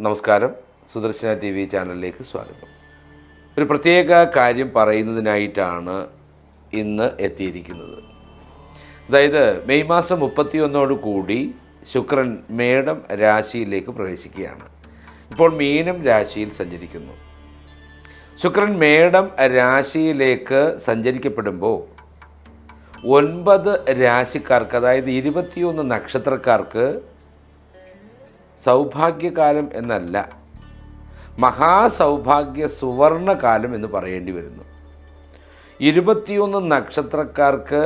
നമസ്കാരം. Sudarshana T V ചാനലിലേക്ക് സ്വാഗതം. ഒരു പ്രത്യേക കാര്യം പറയുന്നതിനായിട്ടാണ് ഇന്ന് എത്തിയിരിക്കുന്നത്. അതായത് മെയ് മാസം മുപ്പത്തിയൊന്നോട് കൂടി ശുക്രൻ മേടം രാശിയിലേക്ക് പ്രവേശിക്കുകയാണ്. ഇപ്പോൾ മീനം രാശിയിൽ സഞ്ചരിക്കുന്നു. ശുക്രൻ മേടം രാശിയിലേക്ക് സഞ്ചരിക്കപ്പെടുമ്പോൾ ഒൻപത് രാശിക്കാർക്ക് അതായത് ഇരുപത്തിയൊന്ന് നക്ഷത്രക്കാർക്ക് സൗഭാഗ്യകാലം എന്നല്ല മഹാസൗഭാഗ്യ സുവർണകാലം എന്ന് പറയേണ്ടി വരുന്നു. ഇരുപത്തിയൊന്ന് നക്ഷത്രക്കാർക്ക്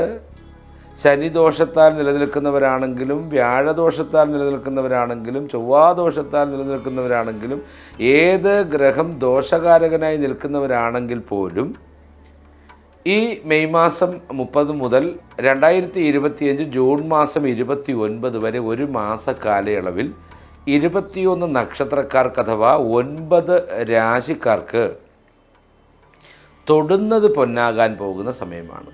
ശനിദോഷത്താൽ നിലനിൽക്കുന്നവരാണെങ്കിലും വ്യാഴദോഷത്താൽ നിലനിൽക്കുന്നവരാണെങ്കിലും ചൊവ്വാദോഷത്താൽ നിലനിൽക്കുന്നവരാണെങ്കിലും ഏത് ഗ്രഹം ദോഷകാരകനായി നിൽക്കുന്നവരാണെങ്കിൽ പോലും ഈ മെയ് മാസം മുപ്പത് മുതൽ രണ്ടായിരത്തി ഇരുപത്തിയഞ്ച് ജൂൺ മാസം ഇരുപത്തി ഒൻപത് വരെ ഒരു മാസ കാലയളവിൽ ഇരുപത്തിയൊന്ന് നക്ഷത്രക്കാർക്ക് അഥവാ ഒൻപത് രാശിക്കാർക്ക് തൊടുന്നത് പൊന്നാകാൻ പോകുന്ന സമയമാണ്.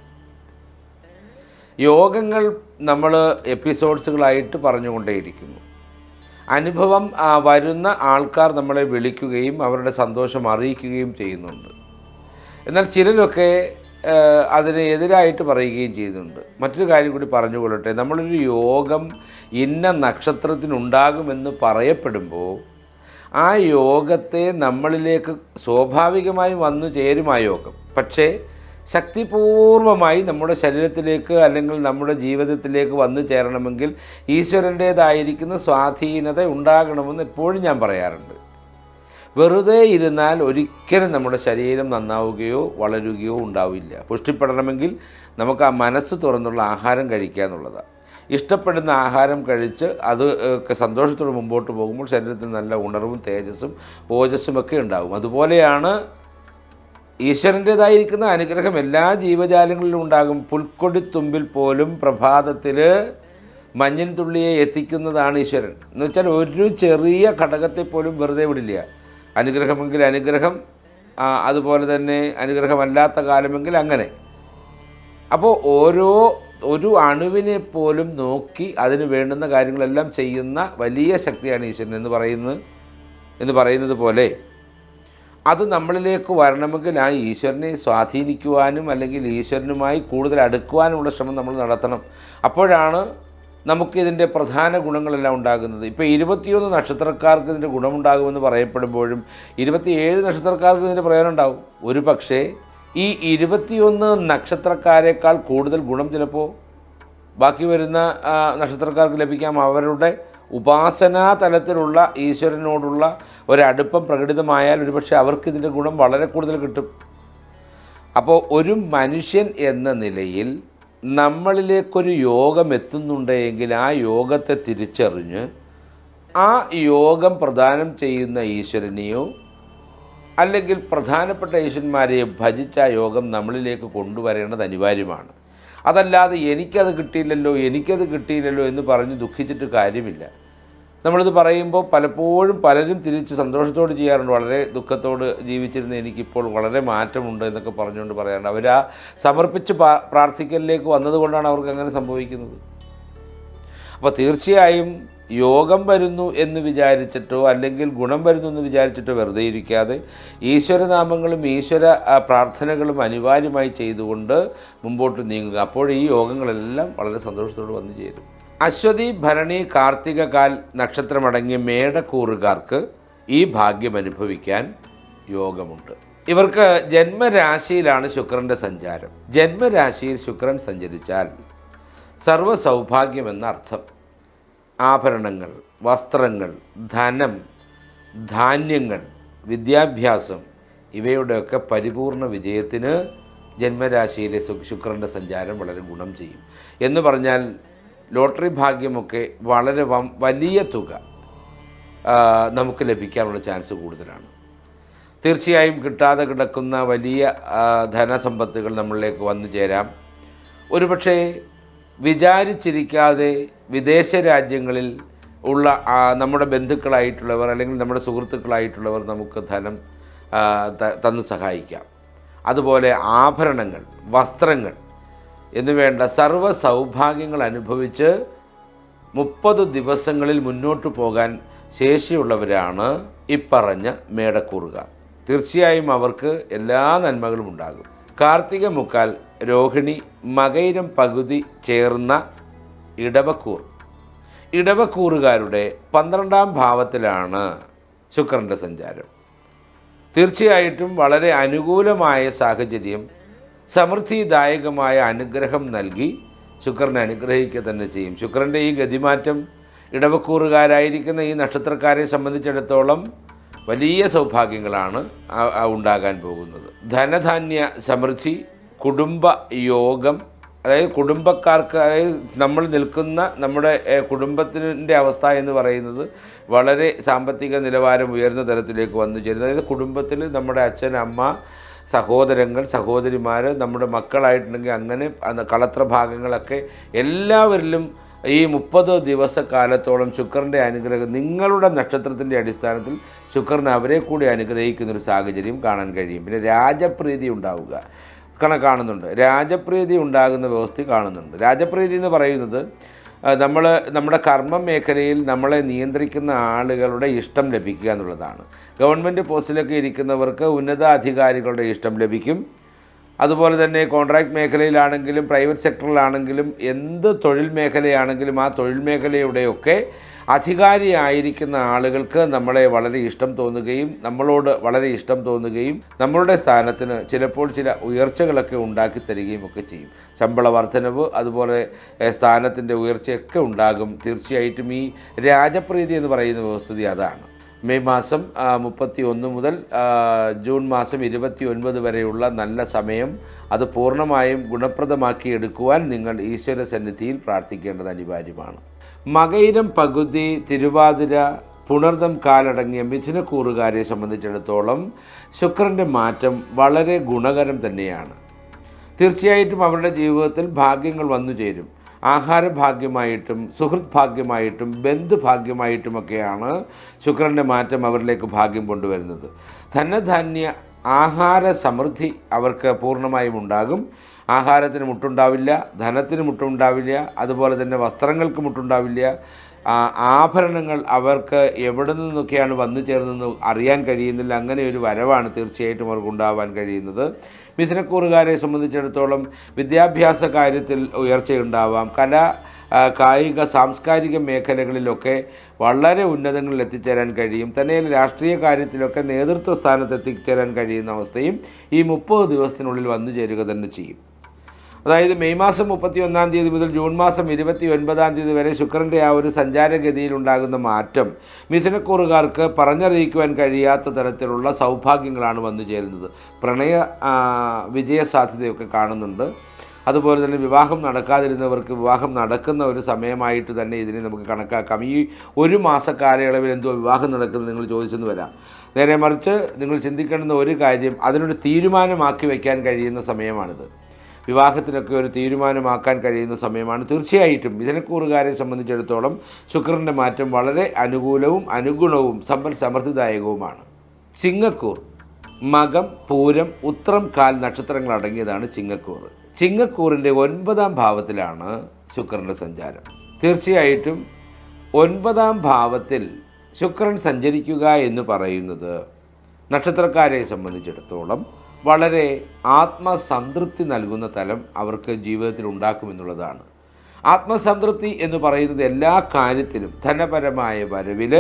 യോഗങ്ങൾ നമ്മൾ എപ്പിസോഡ്സുകളായിട്ട് പറഞ്ഞുകൊണ്ടേയിരിക്കുന്നു. അനുഭവം വരുന്ന ആൾക്കാർ നമ്മളെ വിളിക്കുകയും അവരുടെ സന്തോഷം അറിയിക്കുകയും ചെയ്യുന്നുണ്ട്. എന്നാൽ ചിലരൊക്കെ അതിനെതിരായിട്ട് പറയുകയും ചെയ്യുന്നുണ്ട്. മറ്റൊരു കാര്യം കൂടി പറഞ്ഞുകൊള്ളട്ടെ. നമ്മളൊരു യോഗം ഇന്ന നക്ഷത്രത്തിനുണ്ടാകുമെന്ന് പറയപ്പെടുമ്പോൾ ആ യോഗത്തെ നമ്മളിലേക്ക് സ്വാഭാവികമായി വന്നു ചേരും ആ യോഗം. പക്ഷേ ശക്തിപൂർവമായി നമ്മുടെ ശരീരത്തിലേക്ക് അല്ലെങ്കിൽ നമ്മുടെ ജീവിതത്തിലേക്ക് വന്നു ചേരണമെങ്കിൽ ഈശ്വരന്റേതായിരിക്കുന്ന സ്വാധീനത ഉണ്ടാകണമെന്ന് എപ്പോഴും ഞാൻ പറയാറുണ്ട്. വെറുതെ ഇരുന്നാൽ ഒരിക്കലും നമ്മുടെ ശരീരം നന്നാവുകയോ വളരുകയോ ഉണ്ടാവില്ല. പുഷ്ടിപ്പെടണമെങ്കിൽ നമുക്ക് ആ മനസ്സ് തുറന്നുള്ള ആഹാരം കഴിക്കുക എന്നുള്ളതാണ്. ഇഷ്ടപ്പെടുന്ന ആഹാരം കഴിച്ച് അത് ഒക്കെ സന്തോഷത്തോടെ മുമ്പോട്ട് പോകുമ്പോൾ ശരീരത്തിൽ നല്ല ഉണർവും തേജസ്സും ഓജസ്സും ഒക്കെ ഉണ്ടാകും അതുപോലെയാണ് ഈശ്വരന്റേതായിരിക്കുന്ന അനുഗ്രഹം എല്ലാ ജീവജാലങ്ങളിലും ഉണ്ടാകും. പുൽക്കൊടിത്തുമ്പിൽ പോലും പ്രഭാതത്തിൽ മഞ്ഞിൻ തുള്ളിയെ എത്തിക്കുന്നതാണ് ഈശ്വരൻ. എന്ന് വെച്ചാൽ ഒരു ചെറിയ ഘടകത്തെ പോലും വെറുതെ വിടില്ല. അനുഗ്രഹമെങ്കിൽ അനുഗ്രഹം അതുപോലെ തന്നെ അനുഗ്രഹമല്ലാത്ത കാലമെങ്കിൽ അങ്ങനെ. അപ്പോൾ ഓരോ ഒരു അണുവിനെ പോലും നോക്കി അതിന് വേണ്ടുന്ന കാര്യങ്ങളെല്ലാം ചെയ്യുന്ന വലിയ ശക്തിയാണ് ഈശ്വരൻ എന്ന് പറയുന്നത് എന്ന് പറയുന്നത് പോലെ. അത് നമ്മളിലേക്ക് വരണമെങ്കിൽ ആ ഈശ്വരനെ സ്വാധീനിക്കുവാനും അല്ലെങ്കിൽ ഈശ്വരനുമായി കൂടുതൽ അടുക്കുവാനുമുള്ള ശ്രമം നമ്മൾ നടത്തണം. അപ്പോഴാണ് നമുക്കിതിന്റെ പ്രധാന ഗുണങ്ങളെല്ലാം ഉണ്ടാകുന്നത്. ഇപ്പോൾ ഇരുപത്തിയൊന്ന് നക്ഷത്രക്കാർക്ക് ഇതിന്റെ ഗുണമുണ്ടാകുമെന്ന് പറയപ്പെടുമ്പോഴും ഇരുപത്തിയേഴ് നക്ഷത്രക്കാർക്ക് ഇതിന്റെ പ്രയോജനം ഉണ്ടാകും. ഒരു പക്ഷേ ഈ ഇരുപത്തിയൊന്ന് നക്ഷത്രക്കാരേക്കാൾ കൂടുതൽ ഗുണം ചിലപ്പോൾ ബാക്കി വരുന്ന നക്ഷത്രക്കാർക്ക് ലഭിക്കാം. അവരുടെ ഉപാസനാ തലത്തിലുള്ള ഈശ്വരനോടുള്ള ഒരടുപ്പം പ്രകടിതമായാൽ ഒരുപക്ഷെ അവർക്ക് ഇതിന്റെ ഗുണം വളരെ കൂടുതൽ കിട്ടും. അപ്പോൾ ഒരു മനുഷ്യൻ എന്ന നിലയിൽ നമ്മളിലേക്കൊരു യോഗം എത്തുന്നുണ്ടെങ്കിൽ ആ യോഗത്തെ തിരിച്ചറിഞ്ഞ് ആ യോഗം പ്രദാനം ചെയ്യുന്ന ഈശ്വരനെയോ അല്ലെങ്കിൽ പ്രധാനപ്പെട്ട യേശുന്മാരെ ഭജിച്ച യോഗം നമ്മളിലേക്ക് കൊണ്ടുവരേണ്ടത് അനിവാര്യമാണ്. അതല്ലാതെ എനിക്കത് കിട്ടിയില്ലല്ലോ എനിക്കത് കിട്ടിയില്ലല്ലോ എന്ന് പറഞ്ഞ് ദുഃഖിച്ചിട്ട് കാര്യമില്ല. നമ്മളിത് പറയുമ്പോൾ പലപ്പോഴും പലരും തിരിച്ച് സന്തോഷത്തോട് ചെയ്യാറുണ്ട്. വളരെ ദുഃഖത്തോട് ജീവിച്ചിരുന്ന എനിക്കിപ്പോൾ വളരെ മാറ്റമുണ്ട് എന്നൊക്കെ പറഞ്ഞുകൊണ്ട് പറയാറുണ്ട്. അവർ ആ സമർപ്പിച്ച് പ്രാർത്ഥിക്കലിലേക്ക് വന്നതുകൊണ്ടാണ് അവർക്ക് അങ്ങനെ സംഭവിക്കുന്നത്. അപ്പോൾ തീർച്ചയായും യോഗം വരുന്നു എന്ന് വിചാരിച്ചിട്ടോ അല്ലെങ്കിൽ ഗുണം വരുന്നു എന്ന് വിചാരിച്ചിട്ടോ വെറുതെ ഇരിക്കാതെ ഈശ്വരനാമങ്ങളും ഈശ്വര പ്രാർത്ഥനകളും അനിവാര്യമായി ചെയ്തുകൊണ്ട് മുമ്പോട്ട് നീങ്ങുക. അപ്പോൾ ഈ യോഗങ്ങളെല്ലാം വളരെ സന്തോഷത്തോട് വന്നു ചേരും. അശ്വതി ഭരണി കാർത്തിക കാൽ നക്ഷത്രമടങ്ങിയ മേടക്കൂറുകാർക്ക് ഈ ഭാഗ്യം അനുഭവിക്കാൻ യോഗമുണ്ട്. ഇവർക്ക് ജന്മരാശിയിലാണ് ശുക്രന്റെ സഞ്ചാരം. ജന്മരാശിയിൽ ശുക്രൻ സഞ്ചരിച്ചാൽ സർവ സൗഭാഗ്യമെന്നർത്ഥം ആഭരണങ്ങൾ വസ്ത്രങ്ങൾ ധനം ധാന്യങ്ങൾ വിദ്യാഭ്യാസം ഇവയുടെയൊക്കെ പരിപൂർണ വിജയത്തിന് ജന്മരാശിയിലെ ശുക്രന്റെ സഞ്ചാരം വളരെ ഗുണം ചെയ്യും. എന്ന് പറഞ്ഞാൽ ലോട്ടറി ഭാഗ്യമൊക്കെ വളരെ വലിയ തുക നമുക്ക് ലഭിക്കാനുള്ള ചാൻസ് കൂടുതലാണ്. തീർച്ചയായും കിട്ടാതെ കിടക്കുന്ന വലിയ ധനസമ്പത്തുകൾ നമ്മളിലേക്ക് വന്നു ചേരാം. ഒരുപക്ഷെ വിചാരിച്ചിരിക്കാതെ വിദേശ രാജ്യങ്ങളിൽ ഉള്ള നമ്മുടെ ബന്ധുക്കളായിട്ടുള്ളവർ അല്ലെങ്കിൽ നമ്മുടെ സുഹൃത്തുക്കളായിട്ടുള്ളവർ നമുക്ക് ധനം തന്നു സഹായിക്കാം. അതുപോലെ ആഭരണങ്ങൾ വസ്ത്രങ്ങൾ എന്നുവേണ്ട സർവ സൗഭാഗ്യങ്ങൾ അനുഭവിച്ച് മുപ്പത് ദിവസങ്ങളിൽ മുന്നോട്ട് പോകാൻ ശേഷിയുള്ളവരാണ് ഇപ്പറഞ്ഞ മേടക്കൂറുകാർ. തീർച്ചയായും അവർക്ക് എല്ലാ നന്മകളും ഉണ്ടാകും. കാർത്തിക മുക്കാൽ രോഹിണി മകൈരം പകുതി ചേർന്ന ഇടവക്കൂർ. ഇടവക്കൂറുകാരുടെ പന്ത്രണ്ടാം ഭാവത്തിലാണ് ശുക്രന്റെ സഞ്ചാരം. തീർച്ചയായിട്ടും വളരെ അനുകൂലമായ സാഹചര്യം സമൃദ്ധിദായകമായ അനുഗ്രഹം നൽകി ശുക്രനെ അനുഗ്രഹിക്കുക തന്നെ ചെയ്യും. ശുക്രന്റെ ഈ ഗതിമാറ്റം ഇടവക്കൂറുകാരായിരിക്കുന്ന ഈ നക്ഷത്രക്കാരെ സംബന്ധിച്ചിടത്തോളം വലിയ സൗഭാഗ്യങ്ങളാണ് ഉണ്ടാകാൻ പോകുന്നത്. ധനധാന്യ സമൃദ്ധി കുടുംബ യോഗം അതായത് കുടുംബക്കാർക്ക് അതായത് നമ്മൾ നിൽക്കുന്ന നമ്മുടെ കുടുംബത്തിന്റെ അവസ്ഥ എന്ന് പറയുന്നത് വളരെ സാമ്പത്തിക നിലവാരം ഉയർന്ന തരത്തിലേക്ക് വന്നു ചേരുന്നത് അതായത് കുടുംബത്തിൽ നമ്മുടെ അച്ഛൻ അമ്മ സഹോദരങ്ങൾ സഹോദരിമാർ നമ്മുടെ മക്കളായിട്ടുണ്ടെങ്കിൽ അങ്ങനെ കളത്ര ഭാഗങ്ങളൊക്കെ എല്ലാവരിലും ഈ മുപ്പത് ദിവസക്കാലത്തോളം ശുക്രന്റെ അനുഗ്രഹം നിങ്ങളുടെ നക്ഷത്രത്തിന്റെ അടിസ്ഥാനത്തിൽ ശുക്രൻ അവരെ കൂടി അനുഗ്രഹിക്കുന്നൊരു സാഹചര്യം കാണാൻ കഴിയും. പിന്നെ രാജപ്രീതി ഉണ്ടാവുക. കാണുന്നുണ്ട്. രാജപ്രീതി ഉണ്ടാകുന്ന വ്യവസ്ഥ കാണുന്നുണ്ട്. രാജപ്രീതി എന്ന് പറയുന്നത് നമ്മൾ നമ്മുടെ കർമ്മ മേഖലയിൽ നമ്മളെ നിയന്ത്രിക്കുന്ന ആളുകളുടെ ഇഷ്ടം ലഭിക്കുക എന്നുള്ളതാണ്. ഗവൺമെന്റ് പോസ്റ്റിലൊക്കെ ഇരിക്കുന്നവർക്ക് ഉന്നത അധികാരികളുടെ ഇഷ്ടം ലഭിക്കും. അതുപോലെ തന്നെ കോൺട്രാക്ട് മേഖലയിലാണെങ്കിലും പ്രൈവറ്റ് സെക്ടറിലാണെങ്കിലും എന്ത് തൊഴിൽ മേഖലയാണെങ്കിലും ആ തൊഴിൽ മേഖലയുടെയൊക്കെ അധികാരിയായിരിക്കുന്ന ആളുകൾക്ക് നമ്മളെ വളരെ ഇഷ്ടം തോന്നുകയും നമ്മളോട് വളരെ ഇഷ്ടം തോന്നുകയും നമ്മളുടെ സ്ഥാനത്തിന് ചിലപ്പോൾ ചില ഉയർച്ചകളൊക്കെ ഉണ്ടാക്കി തരികയും ഒക്കെ ചെയ്യും. ശമ്പള വർധനവ് അതുപോലെ സ്ഥാനത്തിന്റെ ഉയർച്ചയൊക്കെ ഉണ്ടാകും. തീർച്ചയായിട്ടും ഈ രാജപ്രീതി എന്ന് പറയുന്ന വ്യവസ്ഥിതി അതാണ്. മെയ് മാസം മുപ്പത്തി ഒന്ന് മുതൽ ജൂൺ മാസം ഇരുപത്തി ഒൻപത് വരെയുള്ള നല്ല സമയം അത് പൂർണമായും ഗുണപ്രദമാക്കി എടുക്കുവാൻ നിങ്ങൾ ഈശ്വര സന്നിധിയിൽ പ്രാർത്ഥിക്കേണ്ടത് അനിവാര്യമാണ്. മകയിരം പകുതി തിരുവാതിര പുണർദം കാലടങ്ങിയ മിഥുനക്കൂറുകാരെ സംബന്ധിച്ചിടത്തോളം ശുക്രന്റെ മാറ്റം വളരെ ഗുണകരം തന്നെയാണ്. തീർച്ചയായിട്ടും അവരുടെ ജീവിതത്തിൽ ഭാഗ്യങ്ങൾ വന്നു ചേരും. ആഹാരഭാഗ്യമായിട്ടും സുഹൃത് ഭാഗ്യമായിട്ടും ബന്ധുഭാഗ്യമായിട്ടുമൊക്കെയാണ് ശുക്രന്റെ മാറ്റം അവരിലേക്ക് ഭാഗ്യം കൊണ്ടുവരുന്നത്. ധനധാന്യ ആഹാര സമൃദ്ധി അവർക്ക് പൂർണമായും ഉണ്ടാകും. ആഹാരത്തിന് മുട്ടുണ്ടാവില്ല ധനത്തിന് മുട്ടുണ്ടാവില്ല അതുപോലെ തന്നെ വസ്ത്രങ്ങൾക്ക് മുട്ടുണ്ടാവില്ല. ആഭരണങ്ങൾ അവർക്ക് എവിടെ നിന്നൊക്കെയാണ് വന്നു ചേർന്നതെന്ന് അറിയാൻ കഴിയുന്നില്ല. അങ്ങനെ ഒരു വരവാണ് തീർച്ചയായിട്ടും അവർക്ക് ഉണ്ടാവാൻ കഴിയുന്നത്. മിഥുനക്കൂറുകാരെ സംബന്ധിച്ചിടത്തോളം വിദ്യാഭ്യാസ കാര്യത്തിൽ ഉയർച്ചയുണ്ടാവാം. കല കായിക സാംസ്കാരിക മേഖലകളിലൊക്കെ വളരെ ഉന്നതങ്ങളിൽ എത്തിച്ചേരാൻ കഴിയും. തന്നെ രാഷ്ട്രീയ കാര്യത്തിലൊക്കെ നേതൃത്വ സ്ഥാനത്ത് എത്തിച്ചേരാൻ കഴിയുന്ന അവസ്ഥയും ഈ മുപ്പത് ദിവസത്തിനുള്ളിൽ വന്നു ചേരുക തന്നെ ചെയ്യും. അതായത് മെയ് മാസം മുപ്പത്തി ഒന്നാം തീയതി മുതൽ ജൂൺ മാസം ഇരുപത്തി ഒൻപതാം തീയതി വരെ ശുക്രന്റെ ആ ഒരു സഞ്ചാരഗതിയിൽ ഉണ്ടാകുന്ന മാറ്റം മിഥുനക്കൂറുകാർക്ക് പറഞ്ഞറിയിക്കുവാൻ കഴിയാത്ത തരത്തിലുള്ള സൗഭാഗ്യങ്ങളാണ് വന്നു ചേരുന്നത്. പ്രണയ വിജയ സാധ്യതയൊക്കെ കാണുന്നുണ്ട്. അതുപോലെ തന്നെ വിവാഹം നടക്കാതിരുന്നവർക്ക് വിവാഹം നടക്കുന്ന ഒരു സമയമായിട്ട് തന്നെ ഇതിനെ നമുക്ക് കണക്കാക്കാം. ഈ ഒരു മാസ കാലയളവിൽ എന്തോ വിവാഹം നടക്കുന്നത് നിങ്ങൾ ചോദിച്ചെന്ന് വരാം. നേരെ മറിച്ച് നിങ്ങൾ ചിന്തിക്കേണ്ടുന്ന ഒരു കാര്യം അതിനൊരു തീരുമാനമാക്കി വയ്ക്കാൻ കഴിയുന്ന സമയമാണിത്. വിവാഹത്തിനൊക്കെ ഒരു തീരുമാനമാക്കാൻ കഴിയുന്ന സമയമാണ്. തീർച്ചയായിട്ടും മിഥനക്കൂറുകാരെ സംബന്ധിച്ചിടത്തോളം ശുക്രന്റെ മാറ്റം വളരെ അനുകൂലവും അനുഗുണവും സമ്പൽ സമൃദ്ധിദായകവുമാണ്. ചിങ്ങക്കൂർ മകം പൂരം ഉത്രം കാൽ നക്ഷത്രങ്ങൾ അടങ്ങിയതാണ് ചിങ്ങക്കൂർ. ചിങ്ങക്കൂറിന്റെ ഒൻപതാം ഭാവത്തിലാണ് ശുക്രന്റെ സഞ്ചാരം. തീർച്ചയായിട്ടും ഒൻപതാം ഭാവത്തിൽ ശുക്രൻ സഞ്ചരിക്കുക എന്ന് പറയുന്നത് നക്ഷത്രക്കാരെ സംബന്ധിച്ചിടത്തോളം വളരെ ആത്മസംതൃപ്തി നൽകുന്ന തലം അവർക്ക് ജീവിതത്തിൽ ഉണ്ടാക്കുമെന്നുള്ളതാണ്. ആത്മസംതൃപ്തി എന്ന് പറയുന്നത് എല്ലാ കാര്യത്തിലും ധനപരമായ വരവിൽ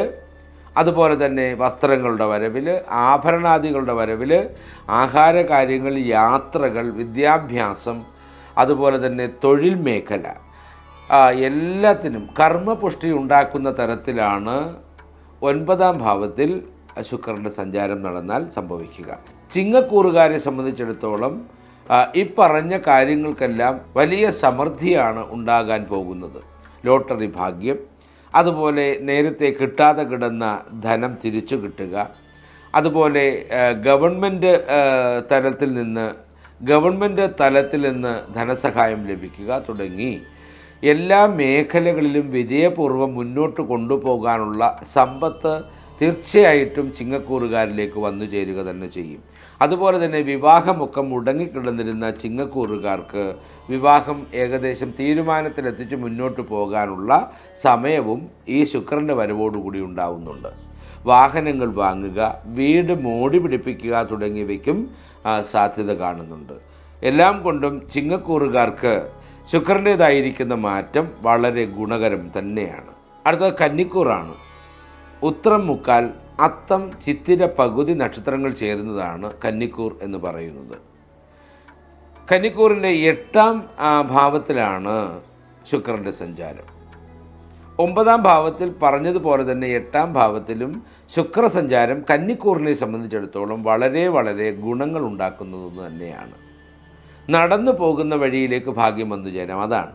അതുപോലെ തന്നെ വസ്ത്രങ്ങളുടെ വരവിൽ ആഭരണാദികളുടെ വരവിൽ ആഹാര കാര്യങ്ങൾ യാത്രകൾ വിദ്യാഭ്യാസം അതുപോലെ തന്നെ തൊഴിൽ മേഖല എല്ലാത്തിനും കർമ്മപുഷ്ടി ഉണ്ടാക്കുന്ന തരത്തിലാണ് ഒൻപതാം ഭാവത്തിൽ ശുക്രന്റെ സഞ്ചാരം നടന്നാൽ സംഭവിക്കുക. ചിങ്ങക്കൂറുകാരെ സംബന്ധിച്ചിടത്തോളം ഈ പറഞ്ഞ കാര്യങ്ങൾക്കെല്ലാം വലിയ സമൃദ്ധിയാണ് ഉണ്ടാകാൻ പോകുന്നത്. ലോട്ടറി ഭാഗ്യം അതുപോലെ നേരത്തെ കിട്ടാതെ കിടന്ന ധനം തിരിച്ചു കിട്ടുക അതുപോലെ ഗവൺമെന്റ് തലത്തിൽ നിന്ന് ഗവൺമെന്റ് തലത്തിൽ നിന്ന് ധനസഹായം ലഭിക്കുക തുടങ്ങി എല്ലാ മേഖലകളിലും വിജയപൂർവം മുന്നോട്ട് കൊണ്ടുപോകാനുള്ള സമ്പത്ത് തീർച്ചയായിട്ടും ചിങ്ങക്കൂറുകാരിലേക്ക് വന്നു ചേരുക തന്നെ ചെയ്യും. അതുപോലെ തന്നെ വിവാഹമൊക്കെ മുടങ്ങിക്കിടന്നിരുന്ന ചിങ്ങക്കൂറുകാർക്ക് വിവാഹം ഏകദേശം തീരുമാനത്തിലെത്തിച്ച് മുന്നോട്ട് പോകാനുള്ള സമയവും ഈ ശുക്രന്റെ വരവോടുകൂടി ഉണ്ടാവുന്നുണ്ട്. വാഹനങ്ങൾ വാങ്ങുക വീട് മോടി പിടിപ്പിക്കുക തുടങ്ങിയവയ്ക്കും സാധ്യത കാണുന്നുണ്ട്. എല്ലാം കൊണ്ടും ചിങ്ങക്കൂറുകാർക്ക് ശുക്രന്റേതായിരിക്കുന്ന മാറ്റം വളരെ ഗുണകരം തന്നെയാണ്. അടുത്തത് കന്നിക്കൂറാണ്. ഉത്രം മുക്കാൽ അത്തം ചിത്തിര പകുതി നക്ഷത്രങ്ങൾ ചേരുന്നതാണ് കന്നിക്കൂർ എന്ന് പറയുന്നത്. കന്നിക്കൂറിന്റെ എട്ടാം ഭാവത്തിലാണ് ശുക്രന്റെ സഞ്ചാരം. ഒമ്പതാം ഭാവത്തിൽ പറഞ്ഞതുപോലെ തന്നെ എട്ടാം ഭാവത്തിലും ശുക്രസഞ്ചാരം കന്നിക്കൂറിനെ സംബന്ധിച്ചിടത്തോളം വളരെ വളരെ ഗുണങ്ങൾ ഉണ്ടാക്കുന്നതെന്ന് തന്നെയാണ്. നടന്നു പോകുന്ന വഴിയിലേക്ക് ഭാഗ്യം വന്നു ചേരാം അതാണ്.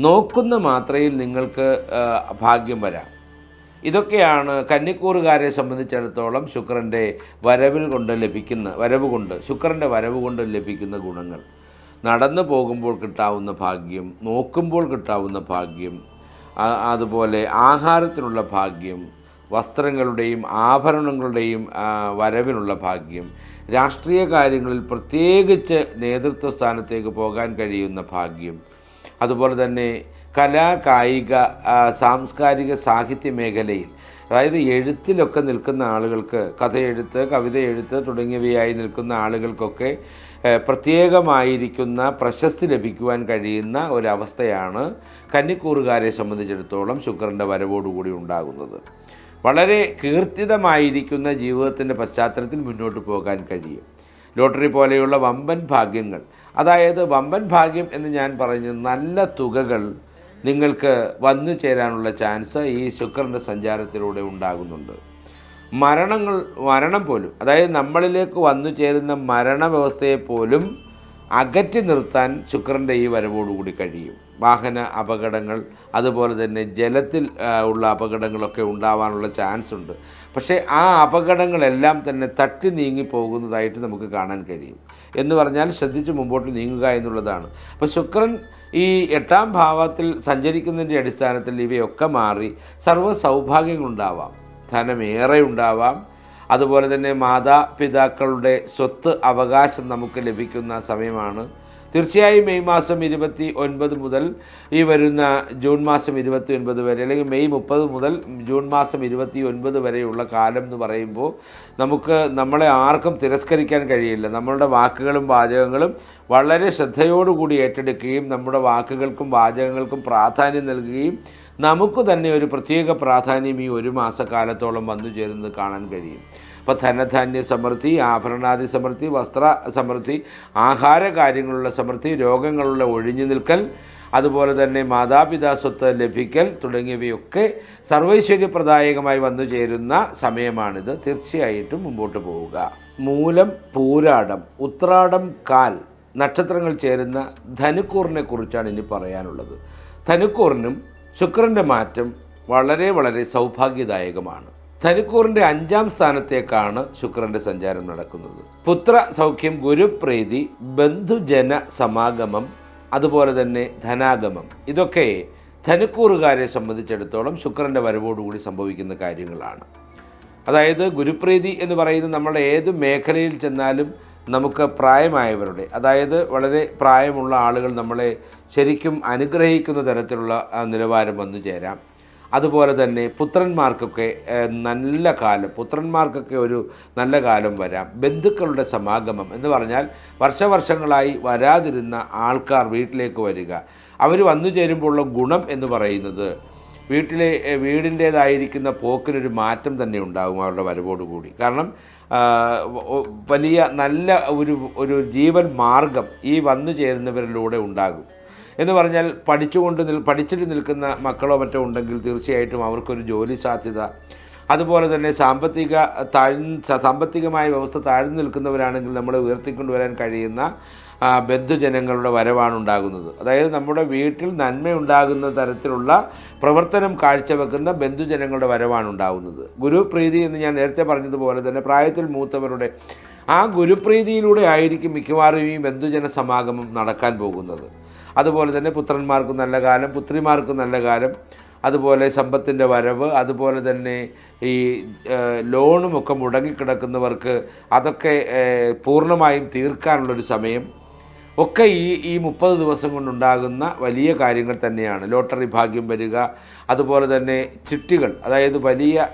നോക്കുന്ന മാത്രയിൽ നിങ്ങൾക്ക് ഭാഗ്യം വരാം. ഇതൊക്കെയാണ് കന്നിക്കൂറുകാരെ സംബന്ധിച്ചിടത്തോളം ശുക്രന്റെ വരവിൽ കൊണ്ട് ലഭിക്കുന്ന വരവ് കൊണ്ട് ശുക്രന്റെ വരവ് കൊണ്ട് ലഭിക്കുന്ന ഗുണങ്ങൾ. നടന്നു പോകുമ്പോൾ കിട്ടാവുന്ന ഭാഗ്യം നോക്കുമ്പോൾ കിട്ടാവുന്ന ഭാഗ്യം അതുപോലെ ആഹാരത്തിനുള്ള ഭാഗ്യം വസ്ത്രങ്ങളുടെയും ആഭരണങ്ങളുടെയും വരവിനുള്ള ഭാഗ്യം രാഷ്ട്രീയ കാര്യങ്ങളിൽ പ്രത്യേകിച്ച് നേതൃത്വ സ്ഥാനത്തേക്ക് പോകാൻ കഴിയുന്ന ഭാഗ്യം അതുപോലെ തന്നെ കലാ കായിക സാംസ്കാരിക സാഹിത്യ മേഖലയിൽ അതായത് എഴുത്തിലൊക്കെ നിൽക്കുന്ന ആളുകൾക്ക് കഥയെഴുത്ത് കവിത എഴുത്ത് തുടങ്ങിയവയായി നിൽക്കുന്ന ആളുകൾക്കൊക്കെ പ്രത്യേകമായിരിക്കുന്ന പ്രശസ്തി ലഭിക്കുവാൻ കഴിയുന്ന ഒരവസ്ഥയാണ് കന്നിക്കൂറുകാരെ സംബന്ധിച്ചിടത്തോളം ശുക്രന്റെ വരവോടുകൂടി ഉണ്ടാകുന്നത്. വളരെ കീർത്തിതമായിരിക്കുന്ന ജീവിതത്തിന്റെ പശ്ചാത്തലത്തിൽ മുന്നോട്ട് പോകാൻ കഴിയും. ലോട്ടറി പോലെയുള്ള വമ്പൻ ഭാഗ്യങ്ങൾ അതായത് വമ്പൻ ഭാഗ്യം എന്ന് ഞാൻ പറഞ്ഞു നല്ല തുകകൾ നിങ്ങൾക്ക് വന്നു ചേരാനുള്ള ചാൻസ് ഈ ശുക്രന്റെ സഞ്ചാരത്തിലൂടെ ഉണ്ടാകുന്നുണ്ട്. മരണങ്ങൾ മരണം പോലും അതായത് നമ്മളിലേക്ക് വന്നു ചേരുന്ന മരണവ്യവസ്ഥയെ പോലും അകറ്റി നിർത്താൻ ശുക്രന്റെ ഈ വരവോടുകൂടി കഴിയും. വാഹന അപകടങ്ങൾ അതുപോലെ തന്നെ ജലത്തിൽ ഉള്ള അപകടങ്ങളൊക്കെ ഉണ്ടാവാനുള്ള ചാൻസ് ഉണ്ട്. പക്ഷേ ആ അപകടങ്ങളെല്ലാം തന്നെ തട്ടി നീങ്ങി പോകുന്നതായിട്ട് നമുക്ക് കാണാൻ കഴിയും. എന്ന് പറഞ്ഞാൽ ശ്രദ്ധിച്ച് മുമ്പോട്ട് നീങ്ങുക എന്നുള്ളതാണ്. അപ്പോൾ ശുക്രൻ ഈ എട്ടാം ഭാവത്തിൽ സഞ്ചരിക്കുന്നതിന്റെ അടിസ്ഥാനത്തിൽ ഇവയൊക്കെ മാറി സർവ സൗഭാഗ്യങ്ങളുണ്ടാവാം ധനമേറെ ഉണ്ടാവാം. അതുപോലെ തന്നെ മാതാപിതാക്കളുടെ സ്വത്ത് അവകാശം നമുക്ക് ലഭിക്കുന്ന സമയമാണ് തീർച്ചയായും മെയ് മാസം ഇരുപത്തി ഒൻപത് മുതൽ ഈ വരുന്ന ജൂൺ മാസം ഇരുപത്തി ഒൻപത് വരെ അല്ലെങ്കിൽ മെയ് മുപ്പത് മുതൽ ജൂൺ മാസം ഇരുപത്തി ഒൻപത് വരെയുള്ള കാലം എന്ന് പറയുമ്പോൾ നമുക്ക് നമ്മളെ ആർക്കും തിരസ്കരിക്കാൻ കഴിയില്ല. നമ്മളുടെ വാക്കുകളും വാചകങ്ങളും വളരെ ശ്രദ്ധയോടുകൂടി ഏറ്റെടുക്കുകയും നമ്മുടെ വാക്കുകൾക്കും വാചകങ്ങൾക്കും പ്രാധാന്യം നൽകുകയും നമുക്ക് തന്നെ ഒരു പ്രത്യേക പ്രാധാന്യം ഈ ഒരു മാസക്കാലത്തോളം വന്നു ചേരുന്നത് കാണാൻ കഴിയും. അപ്പോൾ ധനധാന്യ സമൃദ്ധി ആഭരണാദി സമൃദ്ധി വസ്ത്ര സമൃദ്ധി ആഹാര കാര്യങ്ങളുള്ള സമൃദ്ധി രോഗങ്ങളുള്ള ഒഴിഞ്ഞു നിൽക്കൽ അതുപോലെ തന്നെ മാതാപിതാ സ്വത്ത് ലഭിക്കൽ തുടങ്ങിയവയൊക്കെ സർവൈശ്വര്യപ്രദായകമായി വന്നു ചേരുന്ന സമയമാണിത്. തീർച്ചയായിട്ടും മുമ്പോട്ട് പോവുക. മൂലം പൂരാടം ഉത്രാടം കാൽ നക്ഷത്രങ്ങൾ ചേരുന്ന ധനുക്കൂറിനെ കുറിച്ചാണ് ഇനി പറയാനുള്ളത്. ധനുക്കൂറിനും ശുക്രന്റെ മാറ്റം വളരെ വളരെ സൗഭാഗ്യദായകമാണ്. ധനുക്കൂറിന്റെ അഞ്ചാം സ്ഥാനത്തേക്കാണ് ശുക്രന്റെ സഞ്ചാരം നടക്കുന്നത്. പുത്ര സൗഖ്യം ഗുരുപ്രീതി ബന്ധുജന സമാഗമം അതുപോലെ തന്നെ ധനാഗമം. ഇതൊക്കെ ധനുക്കൂറുകാരെ സംബന്ധിച്ചിടത്തോളം ശുക്രന്റെ വരവോടുകൂടി സംഭവിക്കുന്ന കാര്യങ്ങളാണ്. അതായത് ഗുരുപ്രീതി എന്ന് പറയുന്നത് നമ്മുടെ ഏത് മേഖലയിൽ ചെന്നാലും നമുക്ക് പ്രായമായവരുടെ അതായത് വളരെ പ്രായമുള്ള ആളുകൾ നമ്മളെ ശരിക്കും അനുഗ്രഹിക്കുന്ന തരത്തിലുള്ള നിലവാരം വന്നു ചേരാം. അതുപോലെ തന്നെ പുത്രന്മാർക്കൊക്കെ നല്ല കാലം പുത്രന്മാർക്കൊക്കെ ഒരു നല്ല കാലം വരാം. ബന്ധുക്കളുടെ സമാഗമം എന്ന് പറഞ്ഞാൽ വർഷവർഷങ്ങളായി വരാതിരുന്ന ആൾക്കാർ വീട്ടിലേക്ക് വരിക. അവർ വന്നു ചേരുമ്പോഴുള്ള ഗുണം എന്ന് പറയുന്നത് വീട്ടിലെ വീടിന്റേതായിരിക്കുന്ന പോക്കിനൊരു മാറ്റം തന്നെ ഉണ്ടാകും അവരുടെ വരവോടുകൂടി കാരണം വലിയ നല്ല ഒരു ഒരു ജീവൻ മാർഗം ഈ വന്നു ചേരുന്നവരിലൂടെ ഉണ്ടാകും. എന്ന് പറഞ്ഞാൽ പഠിച്ചുകൊണ്ട് നിൽ പഠിച്ചിട്ട് നിൽക്കുന്ന മക്കളോ മറ്റോ ഉണ്ടെങ്കിൽ തീർച്ചയായിട്ടും അവർക്കൊരു ജോലി സാധ്യത. അതുപോലെ തന്നെ സാമ്പത്തിക താഴ്ന്ന സാമ്പത്തികമായ വ്യവസ്ഥ താഴ്ന്നു നിൽക്കുന്നവരാണെങ്കിൽ നമ്മൾ ഉയർത്തിക്കൊണ്ടുവരാൻ കഴിയുന്ന ബന്ധുജനങ്ങളുടെ വരവാണ് ഉണ്ടാകുന്നത്. അതായത് നമ്മുടെ വീട്ടിൽ നന്മയുണ്ടാകുന്ന തരത്തിലുള്ള പ്രവർത്തനം കാഴ്ചവെക്കുന്ന ബന്ധുജനങ്ങളുടെ വരവാണ് ഉണ്ടാകുന്നത്. ഗുരുപ്രീതി എന്ന് ഞാൻ നേരത്തെ പറഞ്ഞതുപോലെ തന്നെ പ്രായത്തിൽ മൂത്തവരുടെ ആ ഗുരുപ്രീതിയിലൂടെ ആയിരിക്കും മിക്കവാറും ഈ ബന്ധുജന സമാഗമം നടക്കാൻ പോകുന്നത്. അതുപോലെ തന്നെ പുത്രന്മാർക്ക് നല്ല കാലം പുത്രിമാർക്ക് നല്ല കാലം അതുപോലെ സമ്പത്തിന്റെ വരവ് അതുപോലെ തന്നെ ഈ ലോണുമൊക്കെ മുടങ്ങിക്കിടക്കുന്നവർക്ക് അതൊക്കെ പൂർണമായും തീർക്കാനുള്ളൊരു സമയം. ഒക്കെ ഈ ഈ മുപ്പത് ദിവസം കൊണ്ടുണ്ടാകുന്ന വലിയ കാര്യങ്ങൾ തന്നെയാണ്. ലോട്ടറി ഭാഗ്യം വരിക അതുപോലെ തന്നെ ചിട്ടികൾ അതായത് വലിയ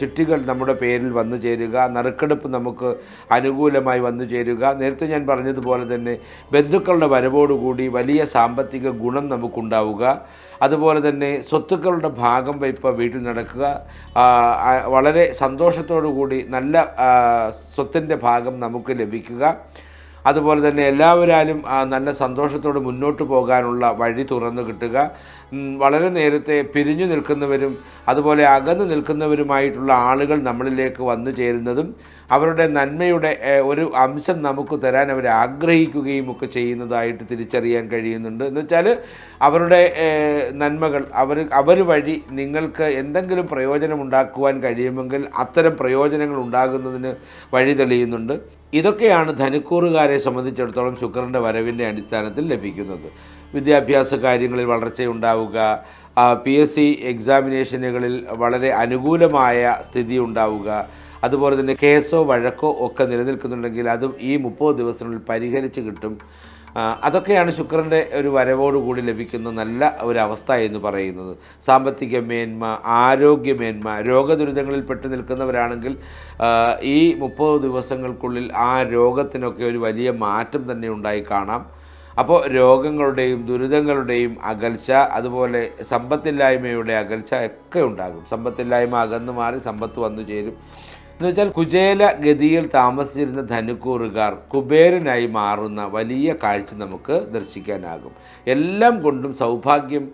ചിട്ടികൾ നമ്മുടെ പേരിൽ വന്നു ചേരുക നറുക്കെടുപ്പ് നമുക്ക് അനുകൂലമായി വന്നു ചേരുക. നേരത്തെ ഞാൻ പറഞ്ഞതുപോലെ തന്നെ ബന്ധുക്കളുടെ വരവോടുകൂടി വലിയ സാമ്പത്തിക ഗുണം നമുക്കുണ്ടാവുക. അതുപോലെ തന്നെ സ്വത്തുക്കളുടെ ഭാഗം വയ്പ് വീട്ടിൽ നടക്കുക. വളരെ സന്തോഷത്തോടു കൂടി നല്ല സ്വത്തിന്റെ ഭാഗം നമുക്ക് ലഭിക്കുക. അതുപോലെ തന്നെ എല്ലാവരാലും നല്ല സന്തോഷത്തോടെ മുന്നോട്ട് പോകാനുള്ള വഴി തുറന്നു കിട്ടുക. വളരെ നേരത്തെ പിരിഞ്ഞു നിൽക്കുന്നവരും അതുപോലെ അകന്നു നിൽക്കുന്നവരുമായിട്ടുള്ള ആളുകൾ നമ്മളിലേക്ക് വന്നു ചേരുന്നതും അവരുടെ നന്മയുടെ ഒരു അംശം നമുക്ക് തരാൻ അവർ ആഗ്രഹിക്കുകയും ഒക്കെ ചെയ്യുന്നതായിട്ട് തിരിച്ചറിയാൻ കഴിയുന്നുണ്ട്. എന്ന് വെച്ചാൽ അവരുടെ നന്മകൾ അവർ അവർ വഴി നിങ്ങൾക്ക് എന്തെങ്കിലും പ്രയോജനം ഉണ്ടാക്കുവാൻ കഴിയുമെങ്കിൽ അത്തരം പ്രയോജനങ്ങൾ ഉണ്ടാകുന്നതിന് വഴി തെളിയുന്നുണ്ട്. ഇതൊക്കെയാണ് ധനുക്കൂറുകാരെ സംബന്ധിച്ചിടത്തോളം ശുക്രന്റെ വരവിന്റെ അടിസ്ഥാനത്തിൽ ലഭിക്കുന്നത്. വിദ്യാഭ്യാസ കാര്യങ്ങളിൽ വളർച്ചയുണ്ടാവുക പി എസ് സി എക്സാമിനേഷനുകളിൽ വളരെ അനുകൂലമായ സ്ഥിതി ഉണ്ടാവുക അതുപോലെ തന്നെ കേസോ വഴക്കോ ഒക്കെ നിലനിൽക്കുന്നുണ്ടെങ്കിൽ അതും ഈ മുപ്പത് ദിവസത്തിനുള്ളിൽ പരിഹരിച്ച് കിട്ടും. അതൊക്കെയാണ് ശുക്രന്റെ ഒരു വരവോടുകൂടി ലഭിക്കുന്ന നല്ല ഒരു അവസ്ഥ എന്ന് പറയുന്നത്. സാമ്പത്തിക മേന്മ ആരോഗ്യമേന്മ രോഗദുരിതങ്ങളിൽ പെട്ടു നിൽക്കുന്നവരാണെങ്കിൽ ഈ മുപ്പത് ദിവസങ്ങൾക്കുള്ളിൽ ആ രോഗത്തിനൊക്കെ ഒരു വലിയ മാറ്റം തന്നെ ഉണ്ടായി കാണാം. അപ്പോൾ രോഗങ്ങളുടെയും ദുരിതങ്ങളുടെയും അകൽച്ച അതുപോലെ സമ്പത്തില്ലായ്മയുടെ അകൽച്ച ഒക്കെ ഉണ്ടാകും. സമ്പത്തില്ലായ്മ അകന്നു മാറി സമ്പത്ത് വന്നു ചേരും. എന്ന് വെച്ചാൽ കുചേല ഗതിയിൽ താമസിച്ചിരുന്ന ധനുക്കൂറുകാർ കുബേരനായി മാറുന്ന വലിയ കാഴ്ച നമുക്ക് ദർശിക്കാനാകും. എല്ലാം കൊണ്ടും സൗഭാഗ്യം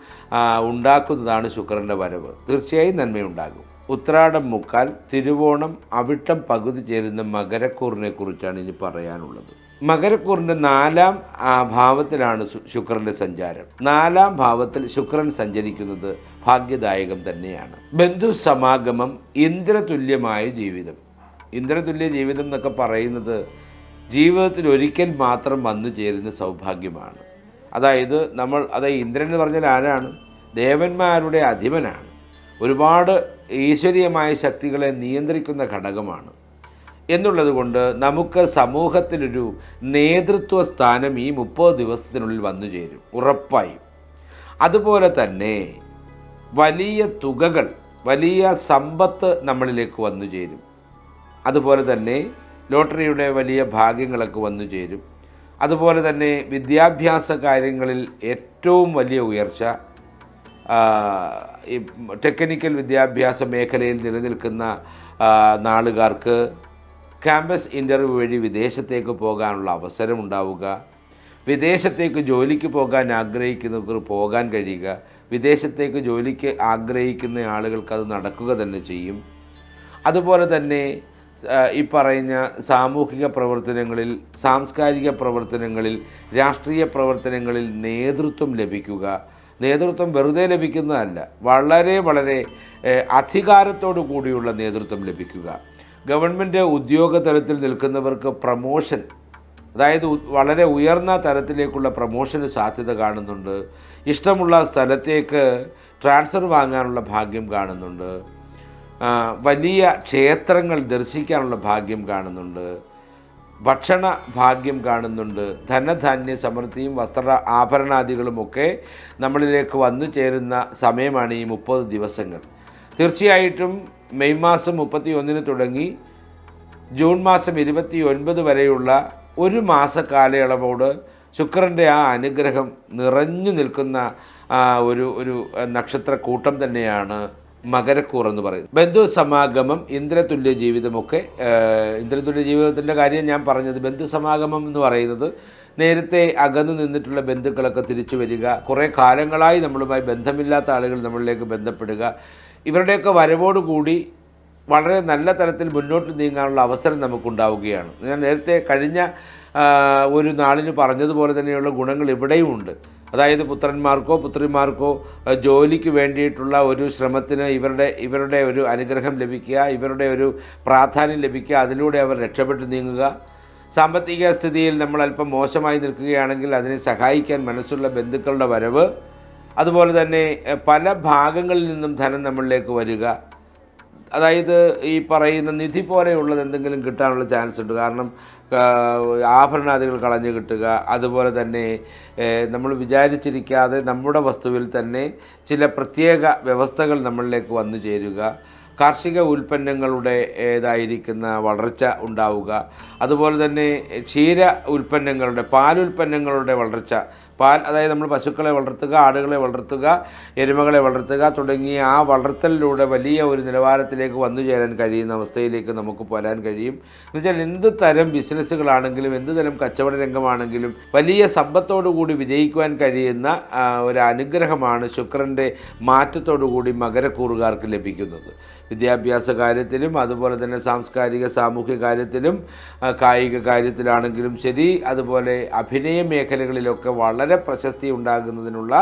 ഉണ്ടാക്കുന്നതാണ് ശുക്രന്റെ വരവ്. തീർച്ചയായും നന്മയുണ്ടാകും. ഉത്രാടം മുക്കാൽ തിരുവോണം അവിട്ടം പകുതി ചേരുന്ന മകരക്കൂറിനെ കുറിച്ചാണ് ഇനി പറയാനുള്ളത്. മകരക്കൂറിന്റെ നാലാം ഭാവത്തിലാണ് ശുക്രന്റെ സഞ്ചാരം. നാലാം ഭാവത്തിൽ ശുക്രൻ സഞ്ചരിക്കുന്നത് ഭാഗ്യദായകം തന്നെയാണ്. ബന്ധു സമാഗമം ഇന്ദ്രതുല്യമായ ജീവിതം. ഇന്ദ്രതുല്യ ജീവിതം എന്നൊക്കെ പറയുന്നത് ജീവിതത്തിൽ ഒരിക്കൽ മാത്രം വന്നു ചേരുന്ന സൗഭാഗ്യമാണ്. അതായത് നമ്മൾ അതായത് ഇന്ദ്രൻ എന്ന് പറഞ്ഞാൽ ആരാണ്? ദേവന്മാരുടെ അധിപനാണ്. ഒരുപാട് ഈശ്വരീയമായ ശക്തികളെ നിയന്ത്രിക്കുന്ന ഘടകമാണ്. എന്നുള്ളത് കൊണ്ട് നമുക്ക് സമൂഹത്തിലൊരു നേതൃത്വ സ്ഥാനം ഈ മുപ്പത് ദിവസത്തിനുള്ളിൽ വന്നു ചേരും. ഉറപ്പായും. അതുപോലെ തന്നെ വലിയ തുകകൾ വലിയ സമ്പത്ത് നമ്മളിലേക്ക് വന്നു ചേരും. അതുപോലെ തന്നെ ലോട്ടറിയുടെ വലിയ ഭാഗ്യങ്ങളൊക്കെ വന്നു ചേരും. അതുപോലെ തന്നെ വിദ്യാഭ്യാസ കാര്യങ്ങളിൽ ഏറ്റവും വലിയ ഉയർച്ച ഈ ടെക്നിക്കൽ വിദ്യാഭ്യാസ മേഖലയിൽ നിലനിൽക്കുന്ന നാളുകാർക്ക് ക്യാമ്പസ് ഇന്റർവ്യൂ വഴി വിദേശത്തേക്ക് പോകാനുള്ള അവസരമുണ്ടാവുക വിദേശത്തേക്ക് ജോലിക്ക് പോകാൻ ആഗ്രഹിക്കുന്നവർക്ക് പോകാൻ കഴിയുക വിദേശത്തേക്ക് ജോലിക്ക് ആഗ്രഹിക്കുന്ന ആളുകൾക്ക് അത് നടക്കുക തന്നെ ചെയ്യും. അതുപോലെ തന്നെ ഈ പറയുന്ന സാമൂഹിക പ്രവർത്തനങ്ങളിൽ സാംസ്കാരിക പ്രവർത്തനങ്ങളിൽ രാഷ്ട്രീയ പ്രവർത്തനങ്ങളിൽ നേതൃത്വം ലഭിക്കുക. നേതൃത്വം വെറുതെ ലഭിക്കുന്നതല്ല വളരെ വളരെ അധികാരത്തോടു കൂടിയുള്ള നേതൃത്വം ലഭിക്കുക. ഗവൺമെന്റ് ഉദ്യോഗ തലത്തിൽ നിൽക്കുന്നവർക്ക് പ്രമോഷൻ അതായത് വളരെ ഉയർന്ന തരത്തിലേക്കുള്ള പ്രമോഷന് സാധ്യത കാണുന്നുണ്ട്. ഇഷ്ടമുള്ള സ്ഥലത്തേക്ക് ട്രാൻസ്ഫർ വാങ്ങാനുള്ള ഭാഗ്യം കാണുന്നുണ്ട്. വലിയ ക്ഷേത്രങ്ങൾ ദർശിക്കാനുള്ള ഭാഗ്യം കാണുന്നുണ്ട്. ഭക്ഷണ ഭാഗ്യം കാണുന്നുണ്ട്. ധനധാന്യ സമൃദ്ധിയും വസ്ത്ര ആഭരണാദികളുമൊക്കെ നമ്മളിലേക്ക് വന്നു ചേരുന്ന സമയമാണ് ഈ മുപ്പത് ദിവസങ്ങൾ. തീർച്ചയായിട്ടും മെയ് മാസം മുപ്പത്തി ഒന്നിന് തുടങ്ങി ജൂൺ മാസം ഇരുപത്തി ഒൻപത് വരെയുള്ള ഒരു മാസ കാലയളവോട് ശുക്രന്റെ ആ അനുഗ്രഹം നിറഞ്ഞു നിൽക്കുന്ന ഒരു ഒരു നക്ഷത്ര കൂട്ടം തന്നെയാണ് മകരക്കൂർ എന്ന് പറയുന്നത്. ബന്ധു സമാഗമം ഇന്ദ്രതുല്യ ജീവിതമൊക്കെ ഇന്ദ്രതുല്യ ജീവിതത്തിന്റെ കാര്യം ഞാൻ പറഞ്ഞത് ബന്ധു സമാഗമം എന്ന് പറയുന്നത് നേരത്തെ അകന്നു നിന്നിട്ടുള്ള ബന്ധുക്കളൊക്കെ തിരിച്ചു വരിക കുറേ കാലങ്ങളായി നമ്മളുമായി ബന്ധമില്ലാത്ത ആളുകൾ നമ്മളിലേക്ക് ബന്ധപ്പെടുക ഇവരുടെയൊക്കെ വരവോടുകൂടി വളരെ നല്ല തരത്തിൽ മുന്നോട്ട് നീങ്ങാനുള്ള അവസരം നമുക്കുണ്ടാവുകയാണ്. ഞാൻ നേരത്തെ കഴിഞ്ഞ ഒരു നാളിന് പറഞ്ഞതുപോലെ തന്നെയുള്ള ഗുണങ്ങൾ ഇവിടെയും ഉണ്ട് അതായത് പുത്രന്മാർക്കോ പുത്രിമാർക്കോ ജോലിക്ക് വേണ്ടിയിട്ടുള്ള ഒരു ശ്രമത്തിന് ഇവരുടെ ഇവരുടെ ഒരു അനുഗ്രഹം ലഭിക്കുക ഇവരുടെ ഒരു പ്രാധാന്യം ലഭിക്കുക അതിലൂടെ അവർ രക്ഷപ്പെട്ടു നീങ്ങുക. സാമ്പത്തിക സ്ഥിതിയിൽ നമ്മൾ അല്പം മോശമായി നിൽക്കുകയാണെങ്കിൽ അതിനെ സഹായിക്കാൻ മനസ്സുള്ള ബന്ധുക്കളുടെ വരവ്. അതുപോലെ തന്നെ പല ഭാഗങ്ങളിൽ നിന്നും ധനം നമ്മളിലേക്ക് വരിക. അതായത് ഈ പറയുന്ന നിധി പോലെയുള്ളത് എന്തെങ്കിലും കിട്ടാനുള്ള ചാൻസ് ഉണ്ട്. കാരണം ആഭരണാദികൾ കളഞ്ഞു കിട്ടുക അതുപോലെ തന്നെ നമ്മൾ വിചാരിച്ചിരിക്കാതെ നമ്മുടെ വസ്തുവിൽ തന്നെ ചില പ്രത്യേക വ്യവസ്ഥകൾ നമ്മളിലേക്ക് വന്നു ചേരുക കാർഷിക ഉൽപ്പന്നങ്ങളുടെ ഏതായിരിക്കുന്ന വളർച്ച ഉണ്ടാവുക അതുപോലെ തന്നെ ക്ഷീര ഉൽപ്പന്നങ്ങളുടെ പാലുൽപ്പന്നങ്ങളുടെ വളർച്ച പാൽ അതായത് നമ്മൾ പശുക്കളെ വളർത്തുക ആടുകളെ വളർത്തുക എരുമകളെ വളർത്തുക തുടങ്ങിയ ആ വളർത്തലിലൂടെ വലിയ ഒരു നിലവാരത്തിലേക്ക് വന്നു ചേരാൻ കഴിയുന്ന അവസ്ഥയിലേക്ക് നമുക്ക് വരാൻ കഴിയും. എന്നുവെച്ചാൽ എന്ത് തരം ബിസിനസ്സുകളാണെങ്കിലും എന്ത് തരം കച്ചവട രംഗമാണെങ്കിലും വലിയ സമ്പത്തോടുകൂടി വിജയിക്കുവാൻ കഴിയുന്ന ഒരു അനുഗ്രഹമാണ് ശുക്രന്റെ മാറ്റത്തോടുകൂടി മകരക്കൂറുകാർക്ക് ലഭിക്കുന്നത്. വിദ്യാഭ്യാസ കാര്യത്തിലും അതുപോലെ തന്നെ സാംസ്കാരിക സാമൂഹ്യ കാര്യത്തിലും കായിക കാര്യത്തിലാണെങ്കിലും ശരി അതുപോലെ അഭിനയ മേഖലകളിലൊക്കെ വളരെ പ്രശസ്തി ഉണ്ടാകുന്നതിനുള്ള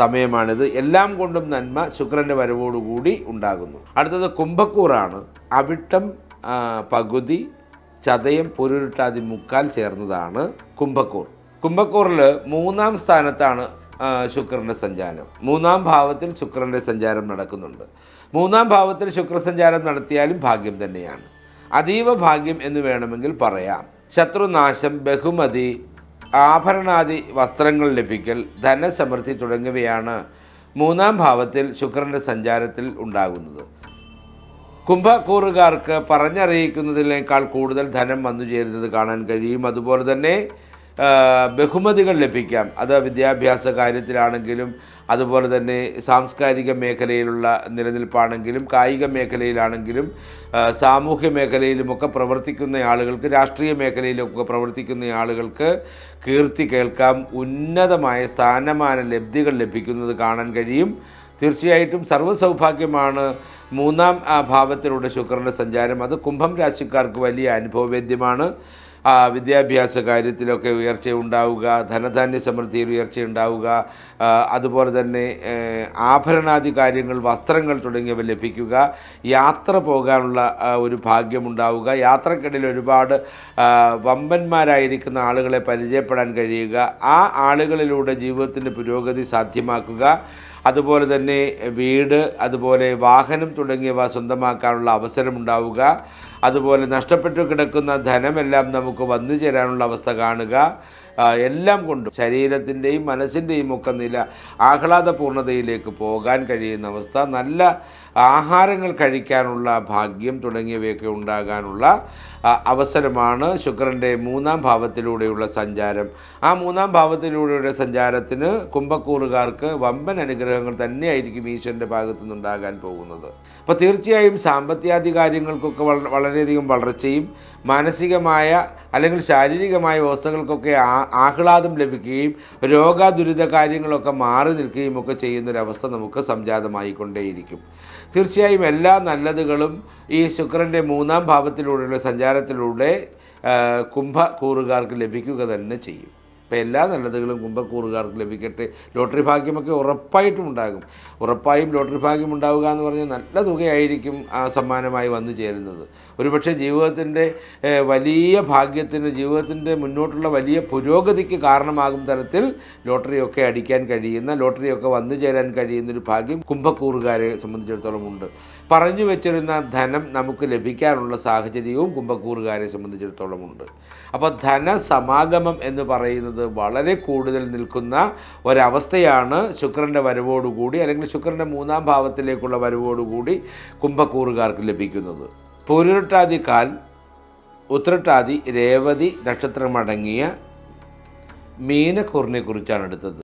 സമയമാണിത്. എല്ലാം കൊണ്ടും നന്മ ശുക്രന്റെ വരവോടുകൂടി ഉണ്ടാകുന്നു. അടുത്തത് കുംഭക്കൂറാണ്. അവിട്ടം പകുതി ചതയം പൊരുരുട്ടാതി മുക്കാൽ ചേർന്നതാണ് കുംഭക്കൂർ. കുംഭക്കൂറിൽ മൂന്നാം സ്ഥാനത്താണ് ശുക്രന്റെ സഞ്ചാരം. മൂന്നാം ഭാവത്തിൽ ശുക്രന്റെ സഞ്ചാരം നടക്കുന്നുണ്ട്. മൂന്നാം ഭാവത്തിൽ ശുക്രസഞ്ചാരം നടത്തിയാലും ഭാഗ്യം തന്നെയാണ്. അതീവ ഭാഗ്യം എന്ന് വേണമെങ്കിൽ പറയാം. ശത്രുനാശം ബഹുമതി ആഭരണാദി വസ്ത്രങ്ങൾ ലഭിക്കൽ ധനസമൃദ്ധി തുടങ്ങിയവയാണ് മൂന്നാം ഭാവത്തിൽ ശുക്രന്റെ സഞ്ചാരത്തിൽ ഉണ്ടാകുന്നത്. കുംഭക്കൂറുകാർക്ക് പറഞ്ഞറിയിക്കുന്നതിനേക്കാൾ കൂടുതൽ ധനം വന്നു ചേരുന്നത് കാണാൻ കഴിയും. അതുപോലെ തന്നെ ബഹുമതികൾ ലഭിക്കാം. അത് വിദ്യാഭ്യാസ കാര്യത്തിലാണെങ്കിലും അതുപോലെ തന്നെ സാംസ്കാരിക മേഖലയിലുള്ള നിലനിൽപ്പാണെങ്കിലും കായിക മേഖലയിലാണെങ്കിലും സാമൂഹ്യ മേഖലയിലുമൊക്കെ പ്രവർത്തിക്കുന്ന ആളുകൾക്ക് രാഷ്ട്രീയ മേഖലയിലൊക്കെ പ്രവർത്തിക്കുന്ന ആളുകൾക്ക് കീർത്തി കേൾക്കാം. ഉന്നതമായ സ്ഥാനമാന ലബ്ധികൾ ലഭിക്കുന്നത് കാണാൻ കഴിയും. തീർച്ചയായിട്ടും സർവസൗഭാഗ്യമാണ് മൂന്നാം ഭാവത്തിലൂടെ ശുക്രന്റെ സഞ്ചാരം. അത് കുംഭം രാശിക്കാർക്ക് വലിയ അനുഭവവേദ്യമാണ്. വിദ്യാഭ്യാസ കാര്യത്തിലൊക്കെ ഉയർച്ച ഉണ്ടാവുക ധനധാന്യ സമൃദ്ധിയിൽ ഉയർച്ച ഉണ്ടാവുക അതുപോലെ തന്നെ ആഭരണാദി കാര്യങ്ങൾ വസ്ത്രങ്ങൾ തുടങ്ങിയവ ലഭിക്കുക യാത്ര പോകാനുള്ള ഒരു ഭാഗ്യമുണ്ടാവുക യാത്രക്കിടയിൽ ഒരുപാട് വമ്പന്മാരായിരിക്കുന്ന ആളുകളെ പരിചയപ്പെടാൻ കഴിയുക ആ ആളുകളിലൂടെ ജീവിതത്തിന്റെ പുരോഗതി സാധ്യമാക്കുക അതുപോലെ തന്നെ വീട് അതുപോലെ വാഹനം തുടങ്ങിയവ സ്വന്തമാക്കാനുള്ള അവസരമുണ്ടാവുക. അതുപോലെ നഷ്ടപ്പെട്ടു കിടക്കുന്ന ധനമെല്ലാം നമുക്ക് വന്നു ചേരാനുള്ള അവസ്ഥ കാണുക. എല്ലാം കൊണ്ടും ശരീരത്തിന്റെയും മനസ്സിന്റെയും ഒക്കെ നില ആഹ്ലാദപൂർണതയിലേക്ക് പോകാൻ കഴിയുന്ന അവസ്ഥ നല്ല ആഹാരങ്ങൾ കഴിക്കാനുള്ള ഭാഗ്യം തുടങ്ങിയവയൊക്കെ ഉണ്ടാകാനുള്ള അവസരമാണ് ശുക്രന്റെ മൂന്നാം ഭാവത്തിലൂടെയുള്ള സഞ്ചാരം. ആ മൂന്നാം ഭാവത്തിലൂടെയുള്ള സഞ്ചാരത്തിന് കുംഭക്കൂറുകാർക്ക് വമ്പൻ അനുഗ്രഹങ്ങൾ തന്നെയായിരിക്കും ഈശ്വരന്റെ ഭാഗത്തു നിന്നുണ്ടാകാൻ പോകുന്നത്. അപ്പോൾ തീർച്ചയായും സാമ്പത്തികാദി കാര്യങ്ങൾക്കൊക്കെ വള- വളരെയധികം വളർച്ചയും മാനസികമായ അല്ലെങ്കിൽ ശാരീരികമായ അവസ്ഥകൾക്കൊക്കെ ആ- ആഹ്ലാദം ലഭിക്കുകയും രോഗദുരിത കാര്യങ്ങളൊക്കെ മാറി നിൽക്കുകയും ഒക്കെ ചെയ്യുന്നൊരവസ്ഥ നമുക്ക് സംജാതമായിക്കൊണ്ടേയിരിക്കും. തീർച്ചയായും എല്ലാ നല്ലതുകളും ഈ ശുക്രന്റെ മൂന്നാം ഭാവത്തിലൂടെയുള്ള സഞ്ചാരത്തിലൂടെ കുംഭ കൂറുകാർക്ക് ലഭിക്കുക തന്നെ ചെയ്യും. അപ്പോൾ എല്ലാ നല്ലതുകളും കുംഭക്കൂറുകാർക്ക് ലഭിക്കട്ടെ. ലോട്ടറി ഭാഗ്യമൊക്കെ ഉറപ്പായിട്ടും ഉണ്ടാകും. ഉറപ്പായും ലോട്ടറി ഭാഗ്യം ഉണ്ടാവുക എന്ന് പറഞ്ഞാൽ നല്ല തുകയായിരിക്കും ആ സമ്മാനമായി വന്നു ചേരുന്നത്. ഒരുപക്ഷെ ജീവിതത്തിന്റെ വലിയ ഭാഗ്യത്തിന് ജീവിതത്തിന്റെ മുന്നോട്ടുള്ള വലിയ പുരോഗതിക്ക് കാരണമാകും തരത്തിൽ ലോട്ടറിയൊക്കെ അടിക്കാൻ കഴിയുന്ന ലോട്ടറിയൊക്കെ വന്നു ചേരാൻ കഴിയുന്ന ഒരു ഭാഗ്യം കുംഭക്കൂറുകാരെ സംബന്ധിച്ചിടത്തോളം ഉണ്ട്. പറഞ്ഞു വെച്ചിരുന്ന ധനം നമുക്ക് ലഭിക്കാനുള്ള സാഹചര്യവും കുംഭക്കൂറുകാരെ സംബന്ധിച്ചിടത്തോളം ഉണ്ട്. അപ്പോൾ ധനസമാഗമം എന്ന് പറയുന്നത് വളരെ കൂടുതൽ നിൽക്കുന്ന ഒരവസ്ഥയാണ് ശുക്രന്റെ വരവോടുകൂടി അല്ലെങ്കിൽ ശുക്രന്റെ മൂന്നാം ഭാവത്തിലേക്കുള്ള വരവോടുകൂടി കുംഭക്കൂറുകാർക്ക് ലഭിക്കുന്നത്. പൂരുരുട്ടാതി കാൽ ഉത്രട്ടാതി രേവതി നക്ഷത്രമടങ്ങിയ മീനക്കൂറിനെ കുറിച്ചാണ് എടുത്തത്.